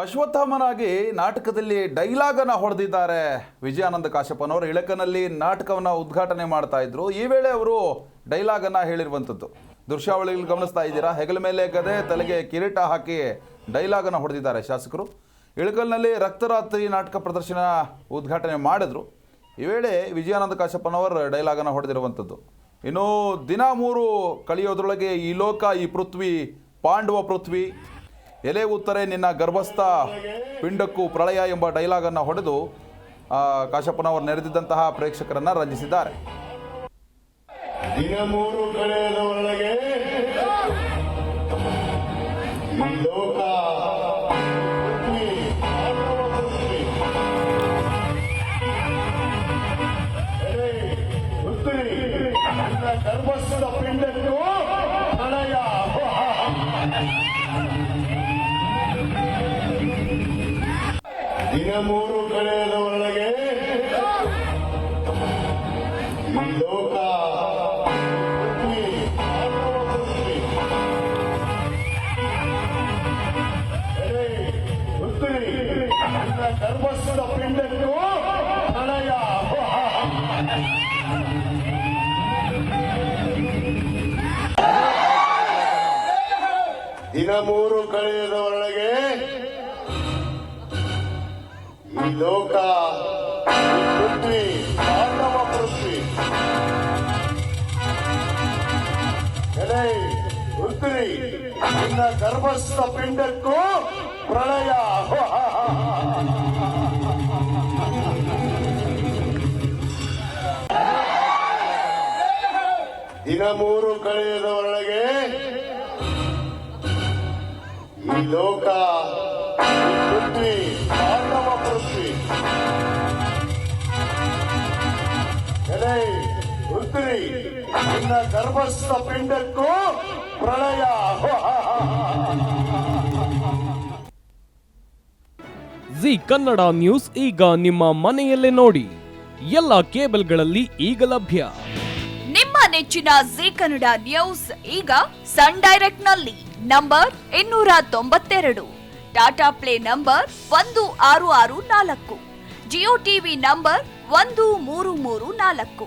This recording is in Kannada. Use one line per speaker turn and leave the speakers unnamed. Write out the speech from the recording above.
ಅಶ್ವತ್ಥಾಮನಾಗಿ ನಾಟಕದಲ್ಲಿ ಡೈಲಾಗನ್ನು ಹೊಡೆದಿದ್ದಾರೆ ವಿಜಯಾನಂದ ಕಾಶ್ಯಪ್ಪನವರು ಇಳಕನಲ್ಲಿ ನಾಟಕವನ್ನು ಉದ್ಘಾಟನೆ ಮಾಡ್ತಾ ಇದ್ರು. ಈ ವೇಳೆ ಅವರು ಡೈಲಾಗನ್ನು ಹೇಳಿರುವಂಥದ್ದು. ದೃಶ್ಯಾವಳಿಗಳು ಗಮನಿಸ್ತಾ ಇದ್ದೀರಾ? ಹೆಗಲ ಮೇಲೆ ಗದೆ, ತಲೆಗೆ ಕಿರೀಟ ಹಾಕಿ ಡೈಲಾಗನ್ನು ಹೊಡೆದಿದ್ದಾರೆ ಶಾಸಕರು. ಇಳಕಲ್ನಲ್ಲಿ ರಕ್ತರಾತ್ರಿ ನಾಟಕ ಪ್ರದರ್ಶನ ಉದ್ಘಾಟನೆ ಮಾಡಿದ್ರು. ಈ ವೇಳೆ ವಿಜಯಾನಂದ ಕಾಶ್ಯಪ್ಪನವರು ಡೈಲಾಗನ್ನು ಹೊಡೆದಿರುವಂಥದ್ದು. ಇನ್ನು ದಿನ ಮೂರು ಕಳೆಯೋದ್ರೊಳಗೆ ಈ ಲೋಕ, ಈ ಪೃಥ್ವಿ, ಪಾಂಡವ ಪೃಥ್ವಿ ಎಲೆ ಉತ್ತರೆ ನಿನ್ನ ಗರ್ಭಸ್ಥ ಪಿಂಡಕ್ಕೂ ಪ್ರಳಯ ಎಂಬ ಡೈಲಾಗನ್ನು ಹೊಡೆದು ಕಾಶಪ್ಪನವರು ನೆರೆದಿದ್ದಂತಹ ಪ್ರೇಕ್ಷಕರನ್ನ ರಂಜಿಸಿದ್ದಾರೆ.
ದಿನ ಮೂರು ಕಳೆಯದ ದಿನ ಮೂರು ಕಳೆಯದ ಒಳಗೆ ಈ ಲೋಕ ಗರ್ಭಸ್ಥದ ಪಿಂಡಕ್ಕೂ ಪ್ರಳಯ ದಿನ ಮೂರು ಕಳೆಯದ ಒಳಗೆ ಈ ಲೋಕ, ಈ ಪೃಥ್ವಿ ಪಾಂಡವ ಪೃಥ್ವಿ. ಎಲೆ ಪೃಥ್ವಿ ನಿನ್ನ ಗರ್ಭಸ್ಥ ಪಿಂಡಕ್ಕೂ ಪ್ರಳಯ. ದಿನ ಮೂರು ಕಳೆಯದ ಒಳಗೆ ಈ ಲೋಕ ನಿನ್ನ ಗರ್ಭಸ್ಥ ಪಿಂಡಕ್ಕೂ ಪ್ರಳಯ.
ಜಿ ಕನ್ನಡ ನ್ಯೂಸ್ ಈಗ ನಿಮ್ಮ ಮನೆಯಲ್ಲೇ ನೋಡಿ. ಎಲ್ಲ ಕೇಬಲ್ಗಳಲ್ಲಿ ಈಗ ಲಭ್ಯ.
ನಿಮ್ಮ ನೆಚ್ಚಿನ ಜಿ ಕನ್ನಡ ನ್ಯೂಸ್ ಈಗ ಸನ್ ಡೈರೆಕ್ಟ್ನಲ್ಲಿ ನಂಬರ್ ಇನ್ನೂರ ತೊಂಬತ್ತೆರಡು ಟಾಟಾ ಪ್ಲೇ ನಂಬರ್ ಒಂದು ಆರು ಆರು ನಾಲ್ಕು ಜಿಯೋ ಟಿವಿ ನಂಬರ್ ಒಂದು ಮೂರು ಮೂರು ನಾಲ್ಕು.